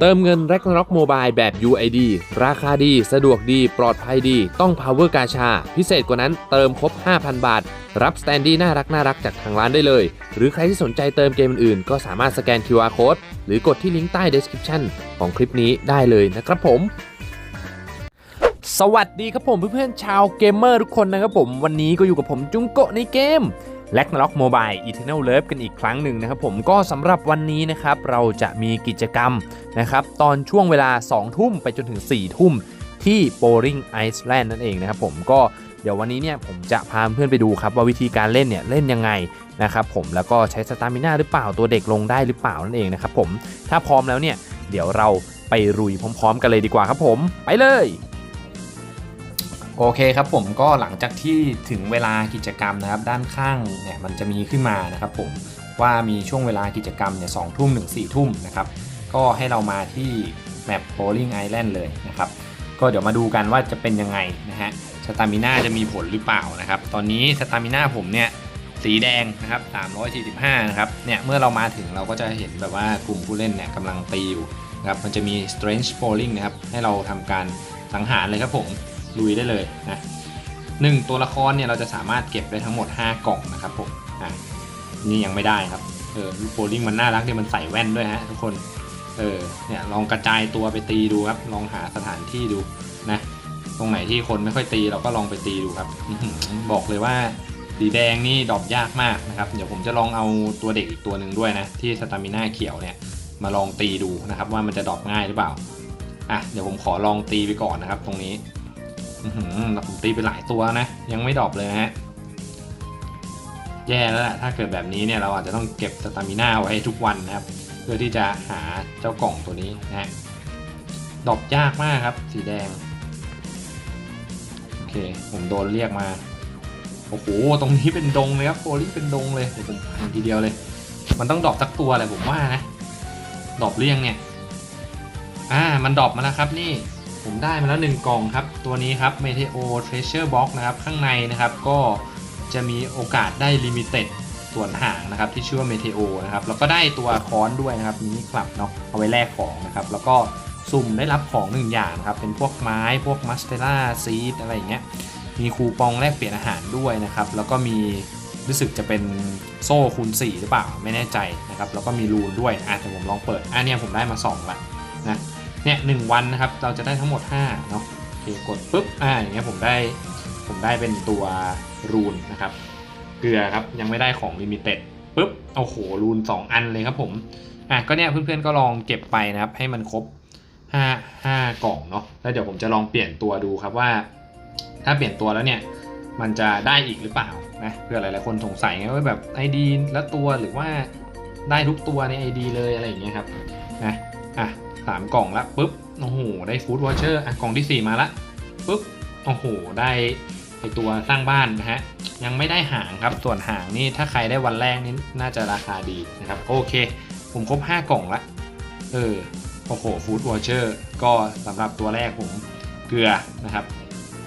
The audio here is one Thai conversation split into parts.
เติมเงิน r a g n a r o k Mobile แบบ UID ราคาดี สะดวกดี ปลอดภัยดี ต้อง Power กาชา พิเศษกว่านั้นเติมครบ 5,000 บาท รับสแตนดี้น่ารักน่ารักจากทางร้านได้เลย หรือใครที่สนใจเติมเกมอื่นๆ ก็สามารถสแกน QR Code หรือกดที่ลิงก์ใต้ description ของคลิปนี้ได้เลยนะครับผมสวัสดีครับผมเพื่อนๆชาวเกมเมอร์ทุกคนนะครับผมวันนี้ก็อยู่กับผมจุงโกะในเกม l a g n a r o k Mobile Eternal Love กันอีกครั้งหนึ่งนะครับผมก็สำหรับวันนี้นะครับเราจะมีกิจกรรมนะครับตอนช่วงเวลา 2 ทุ่มไปจนถึง 4 ทุ่มที่ Bowling Iceland นั่นเองนะครับผมก็เดี๋ยววันนี้เนี่ยผมจะพาเพื่อนไปดูครับว่าวิธีการเล่นเนี่ยเล่นยังไงนะครับผมแล้วก็ใช้สตามิน่าหรือเปล่าตัวเด็กลงได้หรือเปล่านั่นเองนะครับผมถ้าพร้อมแล้วเนี่ยเดี๋ยวเราไปรุยพร้อม ๆ กันเลยดีกว่าครับผม ไปเลย โอเคครับผมก็หลังจากที่ถึงเวลากิจกรรมนะครับ ด้านข้างเนี่ยมันจะมีขึ้นมานะครับผมว่ามีช่วงเวลากิจกรรมเนี่ยสองทุ่มถึงสี่ทุ่มนะครับ ก็ให้เรามาที่แมป Bowling Island เลยนะครับ ก็เดี๋ยวมาดูกันว่าจะเป็นยังไงนะฮะสตามิน่าจะมีผลหรือเปล่านะครับ ตอนนี้สตามิน่าผมเนี่ยสีแดงนะครับ345นะครับ เนี่ยเมื่อเรามาถึงเราก็จะเห็นแบบว่ากลุ่มผู้เล่นเนี่ยกำลังตีอยู่นะครับ มันจะมี Strange Bowling นะครับ ให้เราทำการสังหารเลยครับผม ลุยได้เลยนะหนึ่งตัวละครเนี่ยเราจะสามารถเก็บได้ทั้งหมด 5 กล่องนะครับผมอะนี่ยังไม่ได้ครับเออลูกโบลิ่งมันน่ารักเนี่ยมันใส่แว่นด้วยฮะทุกคนเออเนี่ยลองกระจายตัวไปตีดูครับ ลองหาสถานที่ดูนะตรงไหนที่คนไม่ค่อยตีเราก็ลองไปตีดูครับบอกเลยว่าสีแดงนี่ดรอปยากมากนะครับเดี๋ยวผมจะลองเอาตัวเด็กอีกตัวหนึ่งด้วยนะที่สตามิน่าเขียวเนี่ยมาลองตีดูนะครับว่ามันจะดรอปง่ายหรือเปล่าอะเดี๋ยวผมขอลองตีไปก่อนนะครับ ตรงนี้ อือหือผมตีไปหลายตัวนะ ยังไม่ดรอปเลยนะฮะ แย่แล้วแหละถ้าเกิดแบบนี้เนี่ยเราอาจจะต้องเก็บสตามิน่าไว้ทุกวันนะครับ เพื่อที่จะหาเจ้ากล่องตัวนี้นะ ดรอปยากมากครับ สีแดง โอเค ผมโดนเรียกมา โอ้โห ตรงนี้เป็นดงเลยครับโอลี่เป็นดงเลยเดี๋ยวผมพันทีเดียวเลย มันต้องดรอปสักตัวแหละผมว่านะ ดรอปเรียงเนี่ย อ่า มันดรอปมาแล้วครับนี่ ผมได้มาแล้ว1กล่องครับ ตัวนี้ครับ Meteo Treasure Box นะครับ ข้างในนะครับก็จะมีโอกาสได้ลิมิเต็ดส่วนหางนะครับที่ชื่อว่า Meteo นะครับ แล้วก็ได้ตัวค้อนด้วยนะครับมินิคลับเนาะเอาไว้แลกของนะครับ แล้วก็สุ่มได้รับของหนึ่งอย่างนะครับ เป็นพวกไม้พวกมัสเตล่าซีดอะไรอย่างเงี้ยมีคูปองแลกเปลี่ยนอาหารด้วยนะครับ แล้วก็มีรู้สึกจะเป็นโซ่คูณ4หรือเปล่าไม่แน่ใจนะครับ แล้วก็มีรูนด้วยอะแต่ผมลองเปิดอะเนี่ยผมได้มา2ละนะ เนี่ยหนึ่งวันนะครับ เราจะได้ทั้งหมด5เนาะโอเคกดปุ๊บอ่าอย่างเงี้ยผมได้ผมได้เป็นตัวรูนนะครับ เกลือครับยังไม่ได้ของลิมิเต็ดปุ๊บโอ้โหรูน 2 อันเลยครับผมอะก็เนี่ยเพื่อนๆก็ลองเก็บไปนะครับ ให้มันครบ5 5กล่องเนาะแล้วเดี๋ยวผมจะลองเปลี่ยนตัวดูครับว่า ถ้าเปลี่ยนตัวแล้วเนี่ยมันจะได้อีกหรือเปล่านะเพื่อหลายๆคนสงสัยไงว่าแบบ ID แล้วตัวหรือว่าได้ทุกตัวใน ID เลยอะไรอย่างเงี้ยครับนะอะ สามกล่องละปุ๊บโอ้โหได้ฟู้ดวอเชอร์อะกล่องที่ 4 มาละปุ๊บโอ้โหได้ไอตัวสร้างบ้านนะฮะยังไม่ได้หางครับส่วนหางนี่ถ้าใครได้วันแรกนี่น่าจะราคาดีนะครับโอเค ผมครบ 5 กล่องละเออโอ้โหฟู้ดวอเชอร์ก็สำหรับตัวแรกผมเกลือนะครับ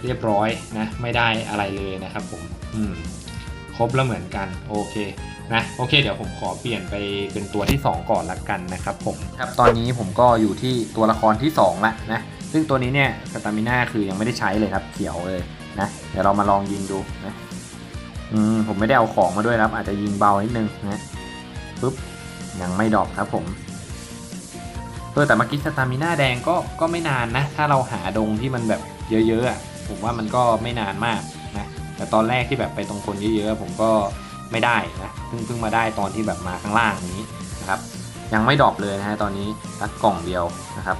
เรียบร้อยนะไม่ได้อะไรเลยนะครับผมอืมครบแล้วเหมือนกันโอเค นะโอเคเดี๋ยวผมขอเปลี่ยนไปเป็นตัวที่ 2 ก่อนละกันนะครับผมครับตอนนี้ผมก็อยู่ที่ตัวละครที่2ละนะซึ่งตัวนี้เนี่ยสตามิน่าคือยังไม่ได้ใช้เลยครับเขียวเลยนะเดี๋ยวเรามาลองยิงดูนะอืมผมไม่ได้เอาของมาด้วยครับ อาจจะยิงเบานิดนึงนะปุ๊บยังไม่ดอปครับผมเออแต่เมื่อกี้สตามิน่าแดงก็ก็ไม่นานนะ ถ้าเราหาดงที่มันแบบเยอะๆอะผมว่ามันก็ไม่นานมากนะแต่ตอนแรกที่แบบไปตรงคนเยอะๆผมก็ ไม่ได้นะเพิ่งเพิ่งมาได้ตอนที่แบบมาข้างล่างนี้นะครับ ยังไม่ดรอปเลยนะฮะตอนนี้สักกล่องเดียวนะครับ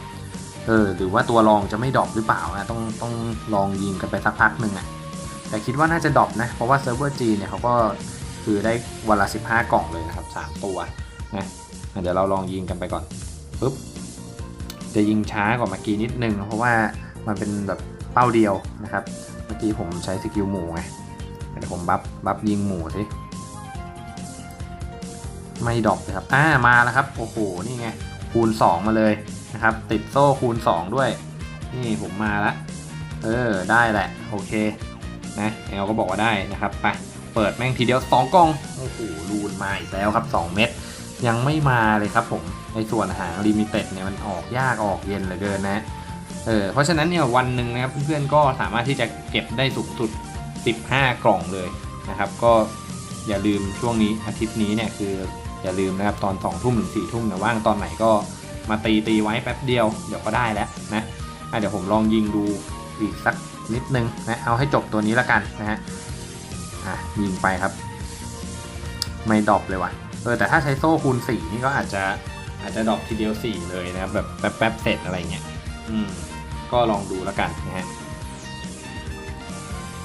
เออหรือว่าตัวรองจะไม่ดรอปหรือเปล่านะต้องต้องลองยิงกันไปสักพักหนึ่งอะ่ะแต่คิดว่าน่าจะดรอปนะ เพราะว่าเซิร์ฟเวอร์จีเนี่ยเขาก็คือได้วันละ 15 กล่องเลยนะครับ 3 ตัวนะเดี๋ยวเราลองยิงกันไปก่อนปุ๊บจะยิงช้ากว่าเมื่อกี้นิดนึง เพราะว่ามันเป็นแบบเป้าเดียวนะครับ เมื่อกี้ผมใช้สกิลหมูไงเดี๋ยวผมบัฟบัฟยิงหมูสิ ไม่ดอปเลยครับ อ่า มาแล้วครับ โอ้โห นี่ไง คูณ 2 มาเลยนะครับ ติดโซ่คูณ 2 ด้วย นี่ผมมาล้วเออ ได้แหละ โอเค นะเอลก็บอกว่าได้นะครับ ไป เปิดแม่งทีเดียว 2กล่อง โอ้โห รูนมาอีกแล้วครับ 2 เม็ด ยังไม่มาเลยครับผม ในส่วนหางลิมิเต็ดเนี่ยมันออกยากออกเย็นเหลือเกินนะ เออ เพราะฉะนั้นเนี่ยวันหนึ่งนะครับเพื่อนๆ ก็สามารถที่จะเก็บได้สูงสุด 15 กล่องเลยนะครับ ก็อย่าลืมช่วงนี้อาทิตย์นี้เนี่ยคือ อย่าลืมนะครับตอน2ทุ่มถึง4ทุ่มเนี่ยว่างตอนไหนก็มาตีตีไว้แป๊บเดียวเดี๋ยวก็ได้แล้วนะะเดี๋ยวผมลองยิงดูอีกสักนิดนึงนะเอาให้จบตัวนี้แล้วกันนะฮะอะยิงไปครับ ไม่ดรอปเลยว่ะเออแต่ถ้าใช้โซ่คูณ4นี่ก็อาจจะอาจจะดรอปทีเดียว4เลยนะครับแบบแป๊บๆเสร็จอะไรเงี้ยอืมก็ลองดูแล้วกันนะฮะ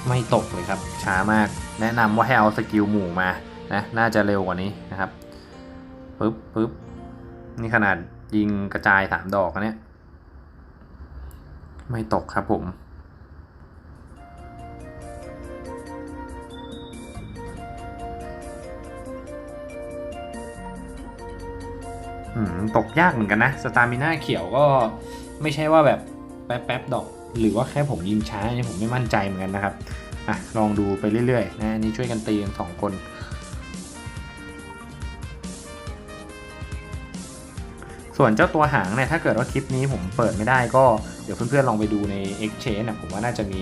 ไม่ตกเลยครับช้ามากแนะนำว่าให้เอาสกิลหมู่มานะน่าจะเร็วกว่านี้นะครับ ปึ๊บปึ๊บนี่ขนาดยิงกระจายสามดอกนะเนี่ย ไม่ตกครับผม ตกยากเหมือนกันนะ สตามิน่าเขียวก็ไม่ใช่ว่าแบบแป๊บๆดอก หรือว่าแค่ผมยิงช้าเนี่ยผมไม่มั่นใจเหมือนกันนะครับ อะ ลองดูไปเรื่อยๆ นะนนี่ช่วยกันตีกันสองคน ส่วนเจ้าตัวหางเนี่ยถ้าเกิดว่าคลิปนี้ผมเปิดไม่ได้ก็เดี๋ยวเพื่อนๆลองไปดูใน Exchange นะผมว่าน่าจะมี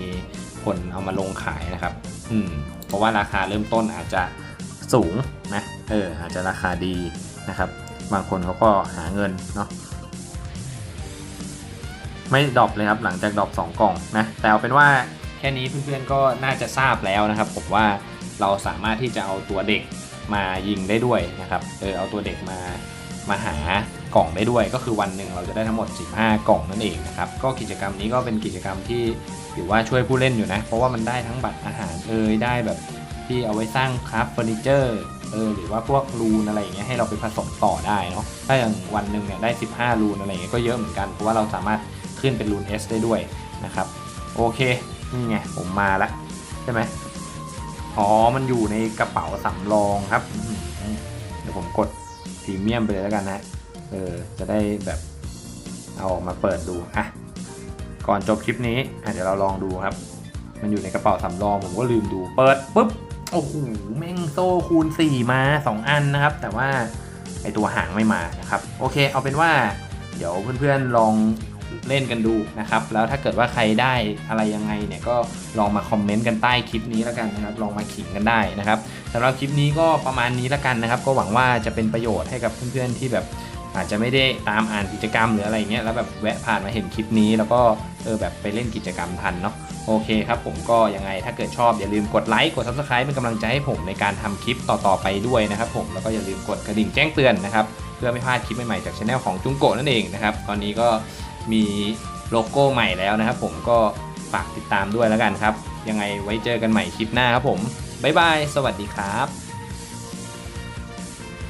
คนเอามาลงขายนะครับ อืม เพราะว่าราคาเริ่มต้นอาจจะสูงนะ เออ อาจจะราคาดีนะครับ บางคนเขาก็หาเงินเนาะ ไม่ดรอปเลยครับ หลังจากดรอป2กล่องนะ แต่เอาเป็นว่าแค่นี้เพื่อนๆก็น่าจะทราบแล้วนะครับ ผมว่าเราสามารถที่จะเอาตัวเด็กมายิงได้ด้วยนะครับ เออ เอาตัวเด็กมา มาหา กล่องได้ด้วย ก็คือวันหนึ่งเราจะได้ทั้งหมด 15 กล่องนั่นเองนะครับก็กิจกรรมนี้ก็เป็นกิจกรรมที่ถือว่าช่วยผู้เล่นอยู่นะ เพราะว่ามันได้ทั้งบัตรอาหารเอยได้แบบที่เอาไว้สร้างคราฟเฟอร์นิเจอร์เออหรือว่าพวกรูนอะไรอย่างเงี้ยให้เราไปผสมต่อได้เนาะถ้าอย่างวันหนึ่งเนี่ยได้ 15 รูนอะไรเงี้ยก็เยอะเหมือนกันเพราะว่าเราสามารถขึ้นเป็นรูน S ได้ด้วยนะครับโอเคนี่ไงผมมาแล้วใช่ไหมอ๋อมันอยู่ในกระเป๋าสำรองครับเดี๋ยวผมกดพรีเมียมไปเลยแล้วกันนะ ออจะได้แบบเอาออกมาเปิดดูอะก่อนจบคลิปนี้อะเดี๋ยวเราลองดูครับ มันอยู่ในกระเป๋าสำรองผมก็ลืมดูเปิดปุ๊บโอ้โหแม่งโซ่คูณ 4 มา 2 อันนะครับ แต่ว่าไอตัวหางไม่มานะครับ โอเค เอาเป็นว่าเดี๋ยวเพื่อนๆลองเล่นกันดูนะครับ แล้วถ้าเกิดว่าใครได้อะไรยังไงเนี่ยก็ลองมาคอมเมนต์กันใต้คลิปนี้แล้วกันนะครับ ลองมาขิงกันได้นะครับสำหรับคลิปนี้ก็ประมาณนี้แล้วกันนะครับ ก็หวังว่าจะเป็นประโยชน์ให้กับเพื่อนๆที่แบบ อาจจะไม่ได้ตามอ่านกิจกรรมหรืออะไรเงี้ยแล้วแบบแวะผ่านมาเห็นคลิปนี้ แล้วก็เออแบบไปเล่นกิจกรรมทันเนาะโอเคครับผมก็ยังไงถ้าเกิดชอบอย่าลืมกดไลค์กด subscribe เป็นกำลังใจให้ผมในการทำคลิปต่อๆไปด้วยนะครับผมแล้วก็อย่าลืมกดกระดิ่งแจ้งเตือนนะครับเพื่อไม่พลาดคลิปใหม่ๆจากช anel ของจุงโกะนั่นเองนะครับตอนนี้ก็มีโลโก้ใหม่แล้วนะครับผมก็ฝากติดตามด้วยแล้วกันครับยังไงไว้เจอกันใหม่คลิปหน้าครับผมบ๊ายบายสวัสดีครับ